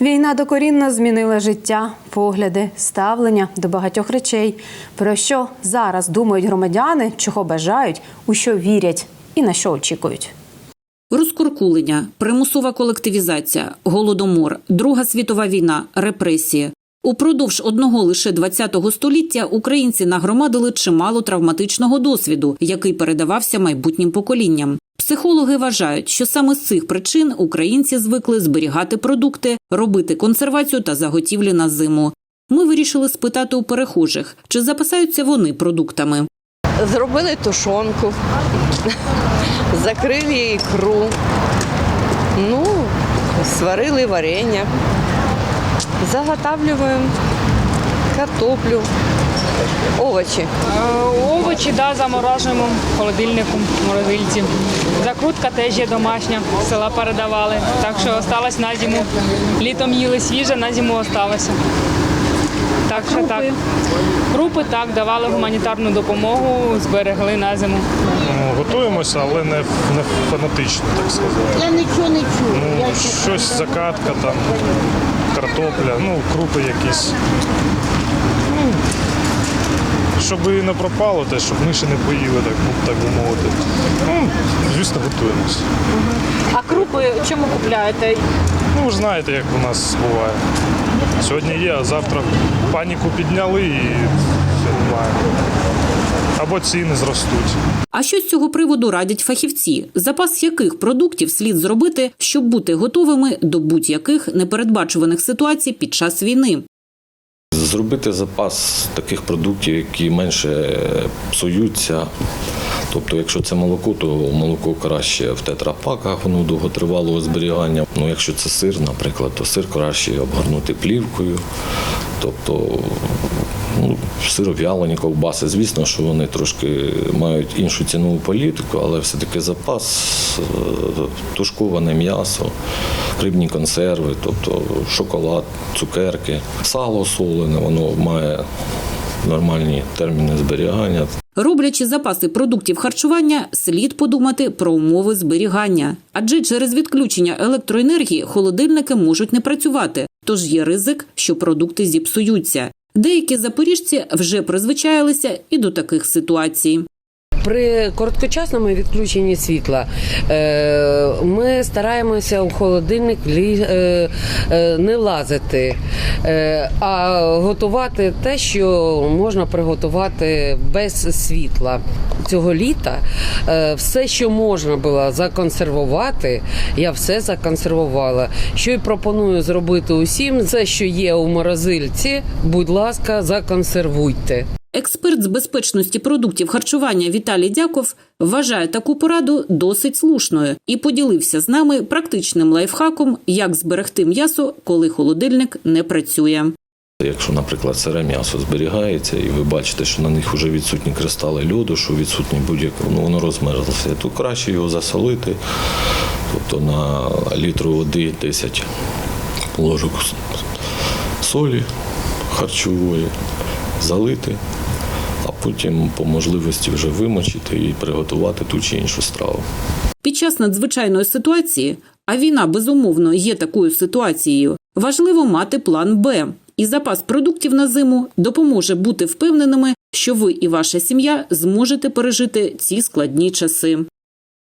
Війна докорінно змінила життя, погляди, ставлення до багатьох речей. Про що зараз думають громадяни, чого бажають, у що вірять і на що очікують. Розкуркулення, примусова колективізація, голодомор, Друга світова війна, репресії. Упродовж одного лише ХХ століття українці нагромадили чимало травматичного досвіду, який передавався майбутнім поколінням. Психологи вважають, що саме з цих причин українці звикли зберігати продукти, робити консервацію та заготівлі на зиму. Ми вирішили спитати у перехожих, чи запасаються вони продуктами. Зробили тушонку, закрили ікру, ну, сварили варення, заготавлюємо картоплю, овочі. Овочі да, заморожуємо в холодильнику, в морозильці. Закрутка теж є домашня, з села передавали. Так що осталось на зиму. Літом їли свіже, на зиму осталося. Так що так. Крупи так, давали гуманітарну допомогу, зберегли на зиму. Ну, готуємося, але не, не фанатично, так сказати. Я нічого не чую. Ну, щось закатка, там, картопля, ну, крупи якісь. Щоб і не пропало те, щоб миші не поїли, так, ну, так би мовити. Ну, звісно, готуємося. А крупи чому купляєте? Ну, ви ж знаєте, як у нас буває. Сьогодні є, а завтра паніку підняли і все немає. Або ціни зростуть. А що з цього приводу радять фахівці? Запас яких продуктів слід зробити, щоб бути готовими до будь-яких непередбачуваних ситуацій під час війни? Зробити запас таких продуктів, які менше псуються. Тобто, якщо це молоко, то молоко краще в тетрапаках, воно довготривалого зберігання. Ну, якщо це сир, наприклад, то сир краще обгорнути плівкою. Тобто ну, сиров'ялені ковбаси. Звісно, що вони трошки мають іншу цінову політику, але все-таки запас, е, тушковане м'ясо, рибні консерви, тобто шоколад, цукерки, сало солене, воно має нормальні терміни зберігання. Роблячи запаси продуктів харчування, слід подумати про умови зберігання. Адже через відключення електроенергії холодильники можуть не працювати, тож є ризик, що продукти зіпсуються. Деякі запоріжці вже призвичаїлися і до таких ситуацій. При короткочасному відключенні світла е, ми стараємося у холодильник е, е, не лазити, а готувати те, що можна приготувати без світла. Цього літа все, що можна було законсервувати, я все законсервувала. Що й пропоную зробити усім, все, що є у морозильці, будь ласка, законсервуйте. Експерт з безпечності продуктів харчування Віталій Дяков вважає таку пораду досить слушною і поділився з нами практичним лайфхаком, як зберегти м'ясо, коли холодильник не працює. Якщо, наприклад, сире м'ясо зберігається, і ви бачите, що на них вже відсутні кристали льоду, що відсутні будь-яке, ну воно розмерзлося, то краще його засолити. Тобто на літру води 10 ложок солі харчової, залити, а потім по можливості вже вимочити і приготувати ту чи іншу страву. Під час надзвичайної ситуації, а війна безумовно є такою ситуацією, важливо мати план Б. І запас продуктів на зиму допоможе бути впевненими, що ви і ваша сім'я зможете пережити ці складні часи.